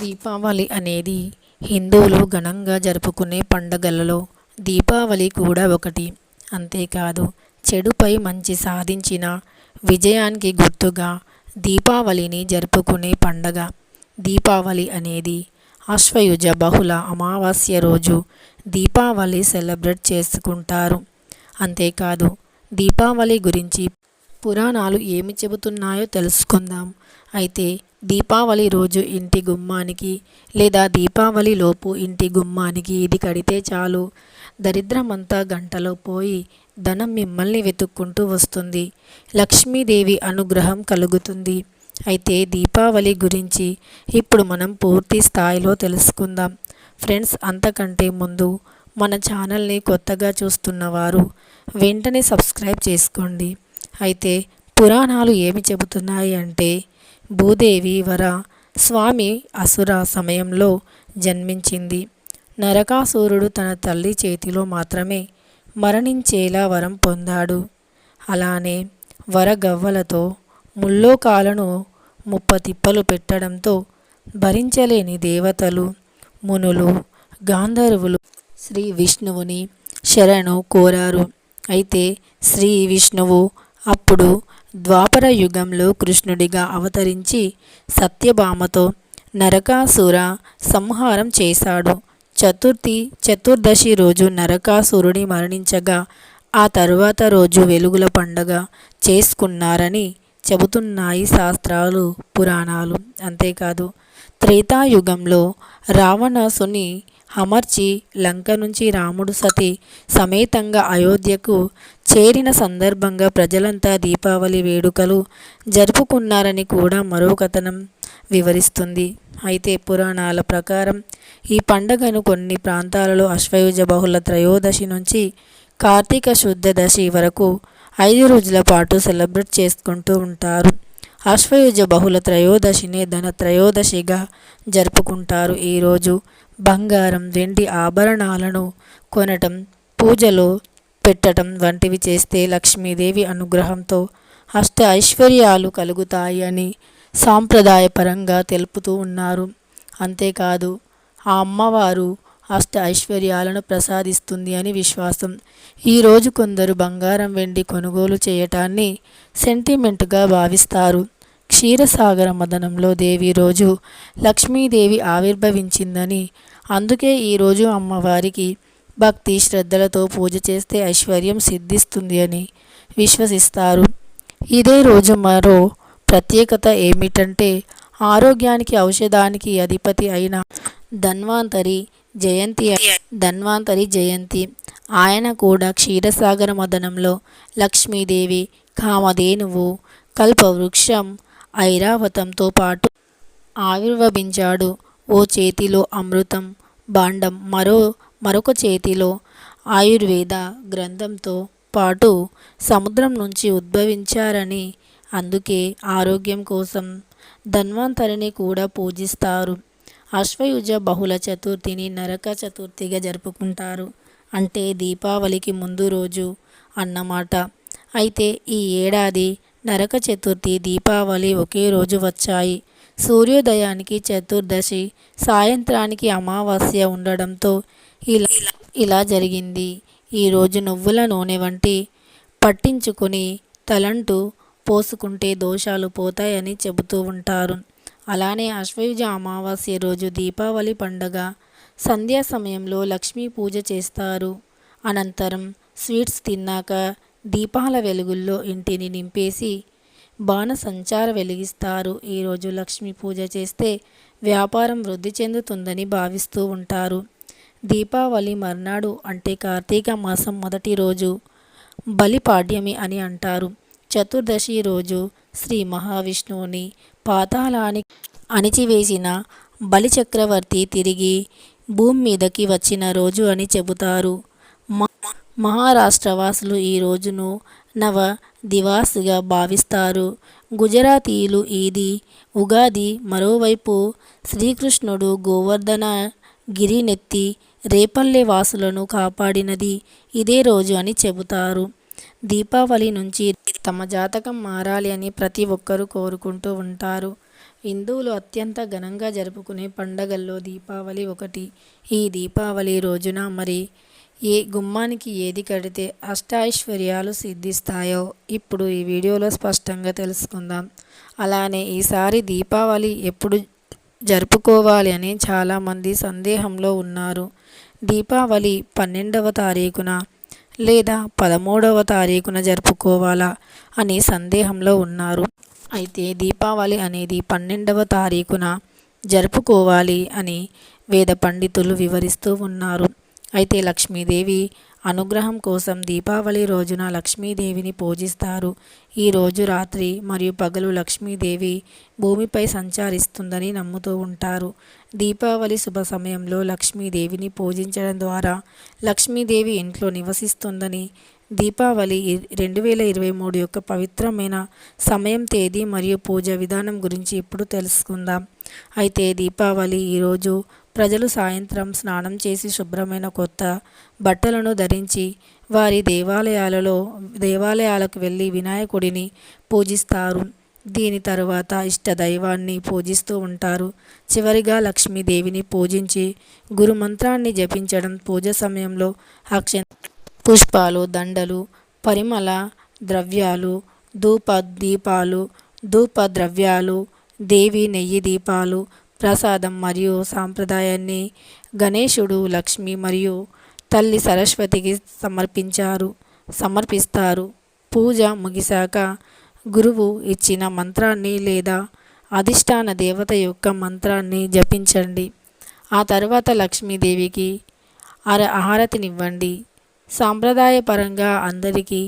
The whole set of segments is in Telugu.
దీపావళి అనేది హిందువులు ఘనంగా జరుపుకునే పండగలలో దీపావళి కూడా ఒకటి. అంతేకాదు చెడుపై మంచి సాధించిన విజయానికి గుర్తుగా దీపావళిని జరుపుకునే పండగ. దీపావళి అనేది ఆశ్వయుజ బహుళ అమావాస్య రోజు దీపావళి సెలబ్రేట్ చేసుకుంటారు. అంతేకాదు దీపావళి గురించి పురాణాలు ఏమి చెబుతున్నాయో తెలుసుకుందాం. అయితే దీపావళి రోజు ఇంటి గుమ్మానికి లేదా దీపావళి లోపు ఇంటి గుమ్మానికి ఇది కడితే చాలు. దరిద్రమంతా గంటలో పోయి ధనం మిమ్మల్ని వెతుక్కుంటూ వస్తుంది. లక్ష్మీదేవి అనుగ్రహం కలుగుతుంది. అయితే దీపావళి గురించి ఇప్పుడు మనం పూర్తి స్థాయిలో తెలుసుకుందాం. ఫ్రెండ్స్ అంతకంటే ముందు మన ఛానల్ని కొత్తగా చూస్తున్నవారు వెంటనే సబ్స్క్రైబ్ చేసుకోండి. అయితే పురాణాలు ఏమి చెబుతున్నాయి అంటే భూదేవి వర స్వామి అసుర సమయంలో జన్మించింది. నరకాసురుడు తన తల్లి చేతిలో మాత్రమే మరణించేలా వరం పొందాడు. అలానే వరగవ్వలతో ముల్లోకాలను ముప్పతిప్పలు పెట్టడంతో భరించలేని దేవతలు మునులు గాంధర్వులు శ్రీ విష్ణువుని శరణు కోరారు. అయితే శ్రీ విష్ణువు అప్పుడు ద్వాపర యుగంలో కృష్ణుడిగా అవతరించి సత్యభామతో నరకాసుర సంహారం చేశాడు. చతుర్థి చతుర్దశి రోజు నరకాసురుడి మరణించగా ఆ తరువాత రోజు వెలుగుల పండగ చేసుకున్నారని చెబుతున్నాయి శాస్త్రాలు పురాణాలు. అంతేకాదు త్రేతాయుగంలో రావణాసుని అమర్చి లంక నుంచి రాముడు సతి సమేతంగా అయోధ్యకు చేరిన సందర్భంగా ప్రజలంతా దీపావళి వేడుకలు జరుపుకున్నారని కూడా మరో కథనం వివరిస్తుంది. అయితే పురాణాల ప్రకారం ఈ పండుగను కొన్ని ప్రాంతాలలో అశ్వయుజ బహుళ త్రయోదశి నుంచి కార్తీక శుద్ధ దశి వరకు ఐదు రోజుల పాటు సెలబ్రేట్ చేసుకుంటూ ఉంటారు. అశ్వయుజ బహుళ త్రయోదశిని ధన త్రయోదశిగా జరుపుకుంటారు. ఈరోజు బంగారం వెండి ఆభరణాలను కొనటం పూజలో పెట్టడం వంటివి చేస్తే లక్ష్మీదేవి అనుగ్రహంతో అష్ట ఐశ్వర్యాలు కలుగుతాయి అని సాంప్రదాయపరంగా తెలుపుతూ ఉన్నారు. అంతేకాదు ఆ అమ్మవారు అష్ట ఐశ్వర్యాలను ప్రసాదిస్తుంది అని విశ్వాసం. ఈరోజు కొందరు బంగారం వెండి కొనుగోలు చేయటాన్ని సెంటిమెంట్గా భావిస్తారు. క్షీరసాగర మదనంలో దేవి రోజు లక్ష్మీదేవి ఆవిర్భవించిందని అందుకే ఈరోజు అమ్మవారికి భక్తి శ్రద్ధలతో పూజ చేస్తే ఐశ్వర్యం సిద్ధిస్తుంది అని విశ్వసిస్తారు. ఇదే రోజు మరో ప్రత్యేకత ఏమిటంటే ఆరోగ్యానికి ఔషధానికి అధిపతి అయిన ధన్వాంతరి జయంతి ధన్వాంతరి జయంతి. ఆయన కూడా క్షీరసాగర మదనంలో లక్ష్మీదేవి కామధేనువు కల్పవృక్షం ఐరావతంతో పాటు ఆవిర్భవించాడు ఓ చేతిలో అమృతం బాండం మరో మరొక చేతిలో ఆయుర్వేద గ్రంథంతో పాటు సముద్రం నుంచి ఉద్భవించారని అందుకే ఆరోగ్యం కోసం ధన్వంతరిని కూడా పూజిస్తారు. అశ్వయుజ బహుళ చతుర్థిని నరక చతుర్థిగా జరుపుకుంటారు. అంటే దీపావళికి ముందు రోజు అన్నమాట. అయితే ఈ ఏడాది నరక చతుర్థి దీపావళి ఒకే రోజు వచ్చాయి. సూర్యోదయానికి చతుర్దశి సాయంత్రానికి అమావాస్య ఉండడంతో ఇలా ఇలా జరిగింది. ఈరోజు నువ్వుల నూనె వంటి పట్టించుకొని తలంటూ పోసుకుంటే దోషాలు పోతాయని చెబుతూ ఉంటారు. అలానే అశ్వయుజ అమావాస్య రోజు దీపావళి పండగ సంధ్యా సమయంలో లక్ష్మీ పూజ చేస్తారు. అనంతరం స్వీట్స్ తిన్నాక దీపాల వెలుగుల్లో ఇంటిని నింపేసి బాణసంచార వెలిగిస్తారు. ఈరోజు లక్ష్మీ పూజ చేస్తే వ్యాపారం వృద్ధి చెందుతుందని భావిస్తూ ఉంటారు. దీపావళి మర్నాడు అంటే కార్తీక మాసం మొదటి రోజు. బలిపాడ్యమి అని అంటారు. చతుర్దశి రోజు శ్రీ మహావిష్ణువుని పాతాళానికి అణిచివేసిన బలిచక్రవర్తి తిరిగి భూమి మీదకి వచ్చిన రోజు అని చెబుతారు. మహారాష్ట్ర వాసులు ఈ రోజును నవ దివాస్గా భావిస్తారు. గుజరాతీయులు ఇది ఉగాది మరోవైపు శ్రీకృష్ణుడు గోవర్ధన గిరినెత్తి రేపల్లె వాసులను కాపాడినది ఇదే రోజు అని చెబుతారు. దీపావళి నుంచి తమ జాతకం మారాలి అని ప్రతి ఒక్కరూ కోరుకుంటూ ఉంటారు. హిందువులు అత్యంత ఘనంగా జరుపుకునే పండగల్లో దీపావళి ఒకటి. ఈ దీపావళి రోజున మరి ఏ గుమ్మానికి ఏది కడితే అష్టైశ్వర్యాలు సిద్ధిస్తాయో ఇప్పుడు ఈ వీడియోలో స్పష్టంగా తెలుసుకుందాం. అలానే ఈసారి దీపావళి ఎప్పుడు జరుపుకోవాలి అని చాలామంది సందేహంలో ఉన్నారు. దీపావళి పన్నెండవ తారీఖున లేదా పదమూడవ తారీఖున జరుపుకోవాలా అని సందేహంలో ఉన్నారు. అయితే దీపావళి అనేది పన్నెండవ తారీఖున జరుపుకోవాలి అని వేద పండితులు వివరిస్తూ ఉన్నారు. అయితే లక్ష్మీదేవి అనుగ్రహం కోసం దీపావళి రోజున లక్ష్మీదేవిని పూజిస్తారు. ఈ రోజు రాత్రి మరియు పగలు లక్ష్మీదేవి భూమిపై సంచరిస్తుందని నమ్ముతూ ఉంటారు. దీపావళి శుభ సమయంలో లక్ష్మీదేవిని పూజించడం ద్వారా లక్ష్మీదేవి ఇంట్లో నివసిస్తుందని దీపావళి రెండు వేల ఇరవై మూడు యొక్క పవిత్రమైన సమయం తేదీ మరియు పూజ విధానం గురించి ఇప్పుడు తెలుసుకుందాం. అయితే దీపావళి ఈరోజు ప్రజలు సాయంత్రం స్నానం చేసి శుభ్రమైన కొత్త బట్టలను ధరించి వారి దేవాలయాలలో దేవాలయాలకు వెళ్ళి వినాయకుడిని పూజిస్తారు. దీని తరువాత ఇష్ట దైవాన్ని పూజిస్తూ ఉంటారు. చివరిగా లక్ష్మీదేవిని పూజించి గురుమంత్రాన్ని జపించడం పూజ సమయంలో అక్ష పుష్పాలు దండలు పరిమళ ద్రవ్యాలు ధూప దీపాలు ధూప ద్రవ్యాలు దేవి నెయ్యి దీపాలు ప్రసాదం మరియు సాంప్రదాయాన్ని గణేశుడు లక్ష్మి మరియు తల్లి సరస్వతికి సమర్పించారు సమర్పిస్తారు. పూజ ముగిశాక గురువు ఇచ్చిన మంత్రాన్ని లేదా అధిష్టాన దేవత యొక్క మంత్రాన్ని జపించండి. ఆ తర్వాత లక్ష్మీదేవికి అర హారతినివ్వండి సాంప్రదాయపరంగా అందరికీ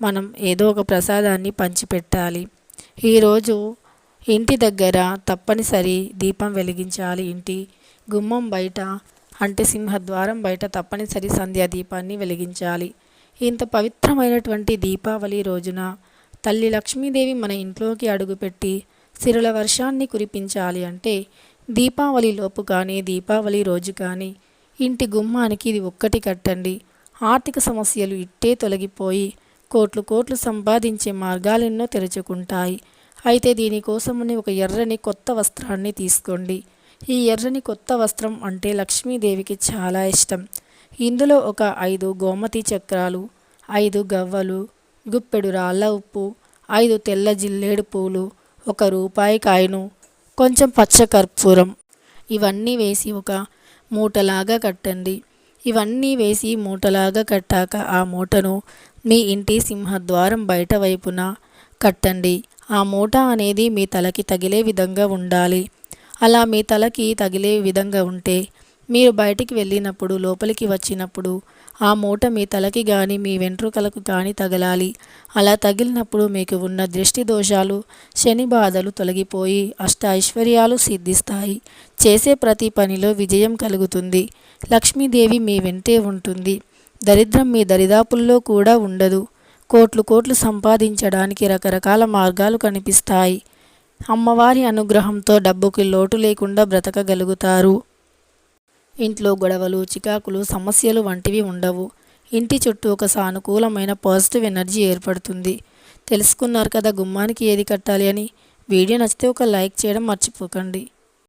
మనం ఏదో ఒక ప్రసాదాన్ని పంచిపెట్టాలి. ఈరోజు ఇంటి దగ్గర తప్పనిసరి దీపం వెలిగించాలి. ఇంటి గుమ్మం బయట అంటే సింహద్వారం బయట తప్పనిసరి సంధ్యా దీపాన్ని వెలిగించాలి. ఇంత పవిత్రమైనటువంటి దీపావళి రోజున తల్లి లక్ష్మీదేవి మన ఇంట్లోకి అడుగుపెట్టి సిరుల వర్షాన్ని కురిపించాలి అంటే దీపావళి లోపు కానీ దీపావళి రోజు కానీ ఇంటి గుమ్మానికి ఇది ఒక్కటి కట్టండి. ఆర్థిక సమస్యలు ఇట్టే తొలగిపోయి కోట్లు కోట్లు సంపాదించే మార్గాలెన్నో తెరుచుకుంటాయి. అయితే దీనికోసమని ఒక ఎర్రని కొత్త వస్త్రాన్ని తీసుకోండి. ఈ ఎర్రని కొత్త వస్త్రం అంటే లక్ష్మీదేవికి చాలా ఇష్టం. ఇందులో ఒక ఐదు గోమతి చక్రాలు ఐదు గవ్వలు గుప్పెడు రాళ్ళ ఉప్పు ఐదు తెల్ల జిల్లేడు పూలు ఒక రూపాయి కాయను కొంచెం పచ్చ కర్పూరం. ఇవన్నీ వేసి ఒక మూటలాగా కట్టండి. ఇవన్నీ వేసి మూటలాగా కట్టాక ఆ మూటను మీ ఇంటి సింహద్వారం బయట వైపున కట్టండి. ఆ మూట అనేది మీ తలకి తగిలే విధంగా ఉండాలి. అలా మీ తలకి తగిలే విధంగా ఉంటే మీరు బయటికి వెళ్ళినప్పుడు లోపలికి వచ్చినప్పుడు ఆ మూట మీ తలకి కానీ మీ వెంట్రుకలకు కానీ తగలాలి. అలా తగిలినప్పుడు మీకు ఉన్న దృష్టి దోషాలు శని బాధలు తొలగిపోయి అష్ట ఐశ్వర్యాలు సిద్ధిస్తాయి. చేసే ప్రతి పనిలో విజయం కలుగుతుంది. లక్ష్మీదేవి మీ వెంటే ఉంటుంది. దరిద్రం మీ దరిదాపుల్లో కూడా ఉండదు. కోట్లు కోట్లు సంపాదించడానికి రకరకాల మార్గాలు కనిపిస్తాయి. అమ్మవారి అనుగ్రహంతో డబ్బుకి లోటు లేకుండా బ్రతకగలుగుతారు. ఇంట్లో గొడవలు చికాకులు సమస్యలు వంటివి ఉండవు. ఇంటి చుట్టూ ఒక సానుకూలమైన పాజిటివ్ ఎనర్జీ ఏర్పడుతుంది. తెలుసుకున్నారు కదా గుమ్మానికి ఏది కట్టాలి అని? వీడియో నచ్చితే ఒక లైక్ చేయడం మర్చిపోకండి.